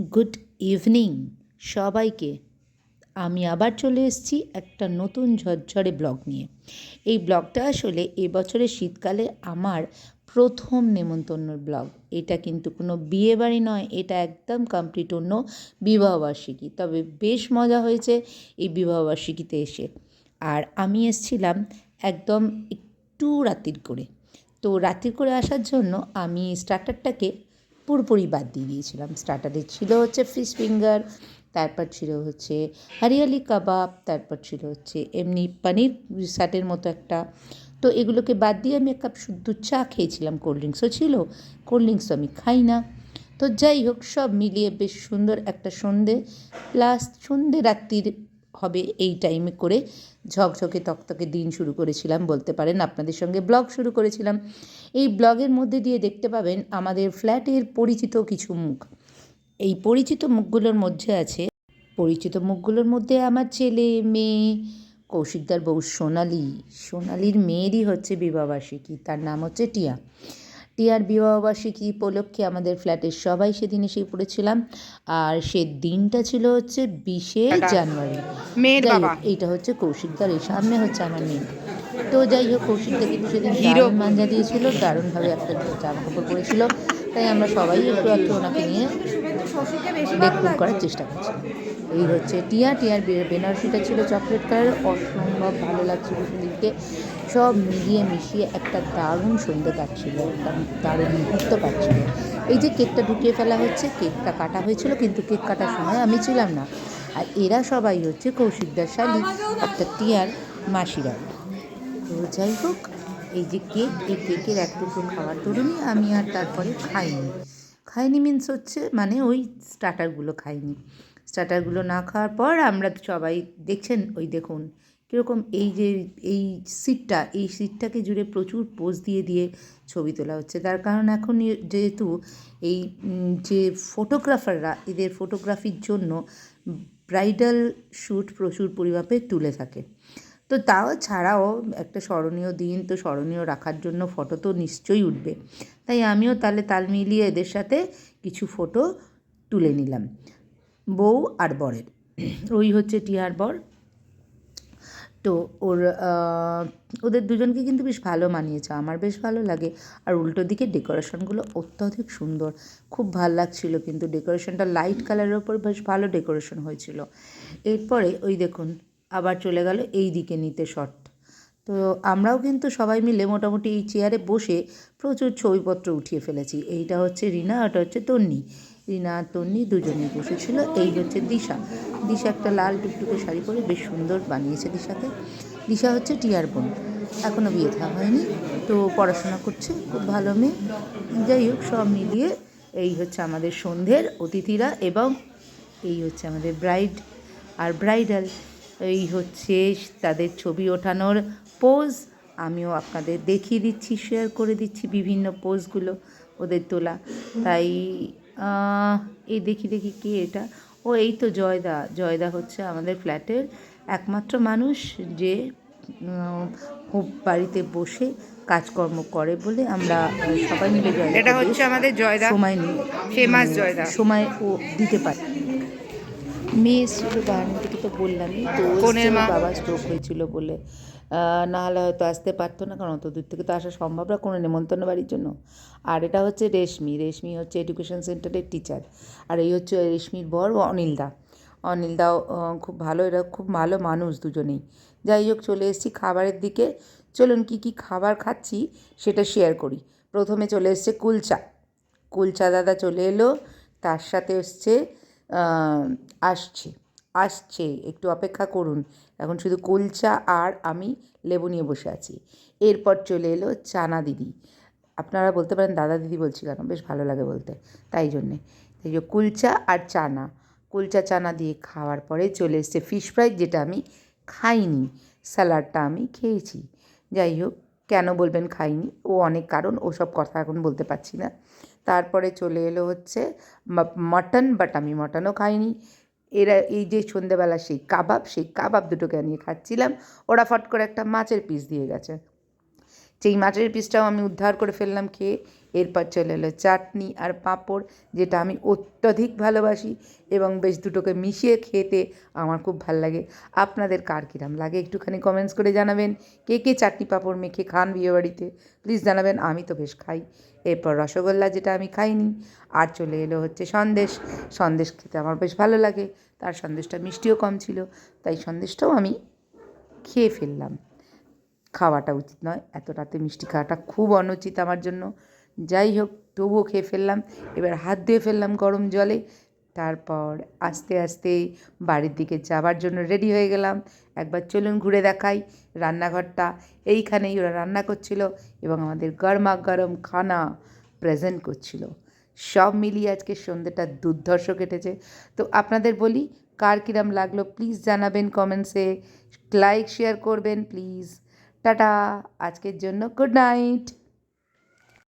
Good evening সবাইকে। আমি আবার চলে এসেছি একটা নতুন ঝরঝরে ব্লগ নিয়ে। এই ব্লগটা আসলে এবছরের শীতকালে আমার প্রথম নেমন্তন্নর ব্লগ। এটা কিন্তু কোনো বিয়ে বাড়ি নয়, এটা একদম কমপ্লিট অন্য বিবাহবার্ষিকী। তবে বেশ মজা হয়েছে এই বিবাহবার্ষিকীতে এসে। আর আমি এসছিলাম একদম একটু রাত্রির করে। তো রাত্রির করে আসার জন্য আমি স্টার্টারটাকে পুরোপুরি বাদ দিয়ে দিয়েছিলাম। স্টার্টারে ছিল হচ্ছে ফিশ ফিঙ্গার তারপর ছিল হচ্ছে হরিয়ালি কাবাব, তারপর ছিল হচ্ছে এমনি পনির সাটের মতো একটা। তো এগুলোকে বাদ দিয়ে আমি এক কাপ শুদ্ধ চা খেয়েছিলাম কোল্ড ড্রিঙ্কসও ছিল কোল্ড ড্রিঙ্কসও আমি খাই না। তো যাই হোক, সব মিলিয়ে বেশ সুন্দর একটা সন্ধে। প্লাস সন্ধে রাত্রির হবে এই টাইমে করে ঝকঝকে তকতকে দিন শুরু করেছিলাম, বলতে পারেন আপনাদের সঙ্গে ব্লগ শুরু করেছিলাম। এই ব্লগের মধ্যে দিয়ে দেখতে পাবেন আমাদের ফ্ল্যাটের পরিচিত কিছু মুখ। এই পরিচিত মুখগুলোর মধ্যে আছে, পরিচিত মুখগুলোর মধ্যে আমার ছেলে, মেয়ে, কৌশিকদার বউ সোনালি। সোনালির মেয়েরই হচ্ছে বিবাহবার্ষিকী, তার নাম হচ্ছে টিয়া। টিয়ার বিবাহবার্ষিকী উপলক্ষে আমাদের ফ্ল্যাটের সবাই সেদিন এসে পড়েছিলাম। আর সে দিনটা ছিল হচ্ছে বিশে জানুয়ারি। যাই হোক, এইটা হচ্ছে কৌশিকদার এই সামনে হচ্ছে আমার মেয়ে। তো যাই হোক কৌশিকদা কিন্তু সেদিন দারুণ মাঞ্জা দিয়েছিল দারুণভাবে একটা জামা কাপড় পরেছিল। তাই আমরা সবাই একটু একটু ওনাকে নিয়ে দেখুন করার চেষ্টা করছি। এই হচ্ছে টিয়া। টিয়ার বেনারসিটা ছিল চকলেট কালারের। অসম্ভব ভালো লাগছিল সেদিনকে। সব মিলিয়ে মিশিয়ে একটা দারুণ সন্ধে কাটছিল একটা দারুণ মুহূর্ত কাটছিল এই যে কেকটা ঢুকিয়ে ফেলা হচ্ছে কেকটা কাটা হয়েছিল, কিন্তু কেক কাটার সময় আমি ছিলাম না। আর এরা সবাই হচ্ছে কৌশিকদার শালি, একটা টিয়ার মাসিরা। তো যাই হোক, এই যে কেক, এই কেকের এক টুকরো খাওয়ার দরুনই আমি আর তারপরে খাইনি। খাইনি মিন্স হচ্ছে মানে ওই স্টার্টারগুলো খাইনি। স্টার্টারগুলো না খাওয়ার পর আমরা সবাই দেখছেন, ওই দেখুন কীরকম এই যে, এই সিটটা, এই সিটটাকে জুড়ে প্রচুর পোজ দিয়ে দিয়ে ছবি তোলা হচ্ছে। তার কারণ এখন যেহেতু এই যে ফটোগ্রাফাররা, এদের ফটোগ্রাফির জন্য ব্রাইডাল শ্যুট প্রচুর পরিমাপে তুলে থাকে। তো তাও ছাড়াও একটা স্মরণীয় দিন, তো স্মরণীয় রাখার জন্য ফটো তো নিশ্চয়ই উঠবে। তাই আমিও তাহলে তাল মিলিয়ে এদের সাথে কিছু ফটো তুলে নিলাম। বউ আর বরের। ওই হচ্ছে টিয়ার বর। তো ওর ওদের দুজনকে কিন্তু বেশ ভালো মানিয়েছে, আমার বেশ ভালো লাগে। আর উল্টো দিকে ডেকোরেশনগুলো অত্যধিক সুন্দর, খুব ভালো লাগছিল কিন্তু ডেকোরেশনটা লাইট কালারের ওপর বেশ ভালো ডেকোরেশন হয়েছিল। এরপরে ওই দেখুন, আবার চলে গেল এই দিকে নিতে শট। তো আমরাও কিন্তু সবাই মিলে মোটামুটি এই চেয়ারে বসে প্রচুর ছবিপত্র উঠিয়ে ফেলেছি, এইটা হচ্ছে রিনা, ওটা হচ্ছে তন্নি। রিনা আর তন্নি দুজনেই বসেছিল। এই হচ্ছে দিশা। দিশা একটা লাল টুকটুকে শাড়ি পরে বেশ সুন্দর বানিয়েছে দিশাকে। দিশা হচ্ছে টিয়ার বোন। এখনও বিয়ে থা হয়নি, তো পড়াশোনা করছে, খুব ভালো মেয়ে। যাই হোক, সব মিলিয়ে এই হচ্ছে আমাদের সন্ধ্যের অতিথিরা এবং এই হচ্ছে আমাদের ব্রাইড। আর ব্রাইডাল, এই হচ্ছে তাদের ছবি ওঠানোর পোজ। আমিও আপনাদের দেখিয়ে দিচ্ছি, শেয়ার করে দিচ্ছি বিভিন্ন পোজগুলো ওদের তোলা। তাই এই দেখি দেখি কে এটা? ও এই তো জয়দা। জয়দা হচ্ছে আমাদের ফ্ল্যাটের একমাত্র মানুষ যে বাড়িতে বসে কাজকর্ম করে বলে আমরা সবাই মিলে জয়দা এটা হচ্ছে আমাদের জয়দা। সময় নিয়ে ফেমাস জয়দা। সময় ও দিতে পারে। মেয়ে এসেছিল বাহানি থেকে তো বললামই তো। বাবার স্ট্রোক হয়েছিল বলে। আহ, না হলে হয়তো আসতে পারতো না কারণ অত দূর থেকে তো আসা সম্ভব না কোনো নেমন্তন্ন বাড়ির জন্য। আর এটা হচ্ছে রেশমি রেশমি হচ্ছে এডুকেশন সেন্টারের টিচার আর এই হচ্ছে রেশমির বর অনিলদা। অনিলদাও খুব ভালো এরা খুব ভালো মানুষ দুজনেই। যাই হোক চলে এসেছি খাবারের দিকে। চলুন কি কি খাবার খাচ্ছি সেটা শেয়ার করি। প্রথমে চলে এসছে কুলচা। কুলচা দাদা চলে এলো তার সাথে এসছে আসছে। আসছে, একটু অপেক্ষা করুন। এখন শুধু কুলচা আর আমি লেবু নিয়ে বসে আছি। এরপর চলে এলো চানা দিদি। আপনারা বলতে পারেন দাদা দিদি বলছি কেন? বেশ ভালো লাগে বলতে, তাই জন্যে। এই যে কুলচা আর চানা। কুলচা চানা দিয়ে খাওয়ার পরে চলে এসছে ফিশ ফ্রাই যেটা আমি খাইনি। স্যালাডটা আমি খেয়েছি। যাই হোক, কেন বলবেন খাইনি? ও অনেক কারণ ওসব কথা এখন বলতে পারছি না। তারপরে চলে এলো হচ্ছে মাটন বাট আমি মটনও খাইনি। এরা এই যে সন্ধেবেলা সেই কাবাব সেই কাবাব দুটোকে নিয়ে খাচ্ছিলাম, ওরা ফট করে একটা মাছের পিস দিয়ে গেছে। সেই মাছের পিসটাও আমি উদ্ধার করে ফেললাম খেয়ে এরপর চলে এলো চাটনি আর পাঁপড়, যেটা আমি অত্যধিক ভালোবাসি এবং বেশ দুটোকে মিশিয়ে খেতে আমার খুব ভালো লাগে। আপনাদের কার কিরাম লাগে একটুখানি কমেন্টস করে জানাবেন। কে কে চাটনি পাঁপড় মেখে খান বিয়েবাড়িতে প্লিজ জানাবেন, আমি তো বেশ খাই। এরপর রসগোল্লা যেটা আমি খাইনি। আর চলে এলো হচ্ছে সন্দেশ। সন্দেশ খেতে আমার বেশ ভালো লাগে। তার সন্দেশটা মিষ্টিও কম ছিল, তাই সন্দেশটাও আমি খেয়ে ফেললাম। খাওয়াটা উচিত নয় এত রাতে মিষ্টি খাওয়াটা খুব অনুচিত আমার জন্য। যাই হোক তবুও খেয়ে ফেললাম। এবার হাত ধুয়ে ফেললাম গরম জলে। তারপর আস্তে আস্তে বাড়ির দিকে যাবার জন্য রেডি হয়ে গেলাম। একবার চলুন ঘুরে দেখাই রান্নাঘরটা। এইখানেই ওরা রান্না করছিল এবং আমাদের গরমা গরম খানা প্রেজেন্ট করছিল। সব মিলিয়ে আজকে সন্ধ্যেটা দুর্ধর্ষ কেটেছে। তো আপনাদের বলি, কার কিরম লাগল প্লিজ জানাবেন কমেন্টসে লাইক শেয়ার করবেন প্লিজ টাটা! আজকের জন্য গুড নাইট